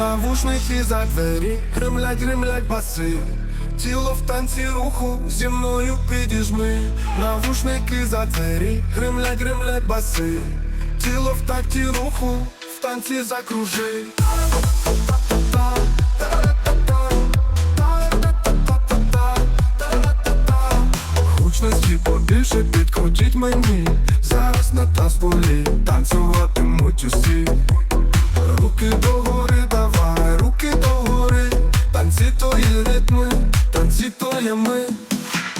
Навушники за двері, гримлять, гримлять баси. Тіло в танці руху, зі мною підіжми. Навушники за двері, гримлять, гримлять баси. Тіло в такті руху, в танці закружи. Гучності побільше підкрутіть мені Зараз на танцполі танцюватимуть танці то є ми.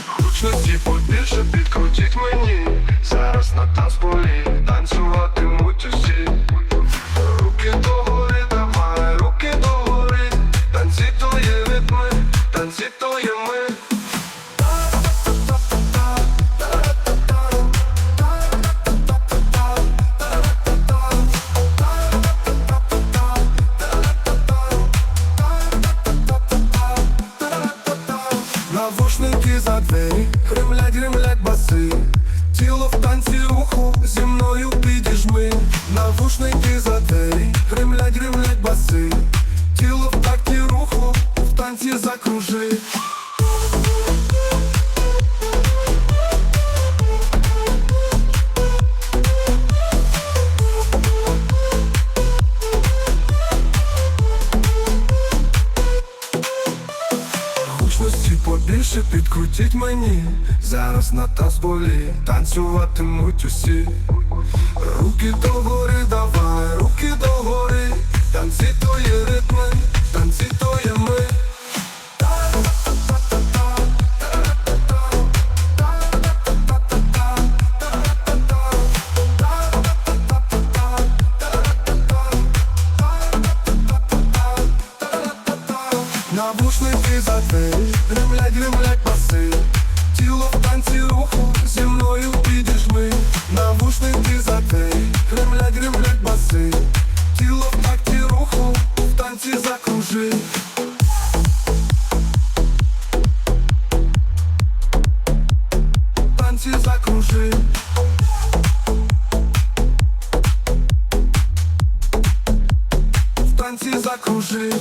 Гучності побільше підкрутіть мені. Зараз на танцполі танцюватимуть усі. Руки догори, давай, руки догори. Танці то є ритми, танці то є ми Навушники за двері, Гремлять, гремлять баси. Тіло в танці руху, зі мною підіжми. Навушники за двері, гримлять, Гучності побільше підкрутіть мені. Зараз на танцполі танцюватимуть усі. Руки догори, давай, руки догори Навушники за двері, гримлять, гримлять баси. Тіло в танці руху, зі мною підіжми Навушники за двері, гримлять, гримлять баси. Тіло в такті руху, в танці закружи. В Танці закружи. В танці закружи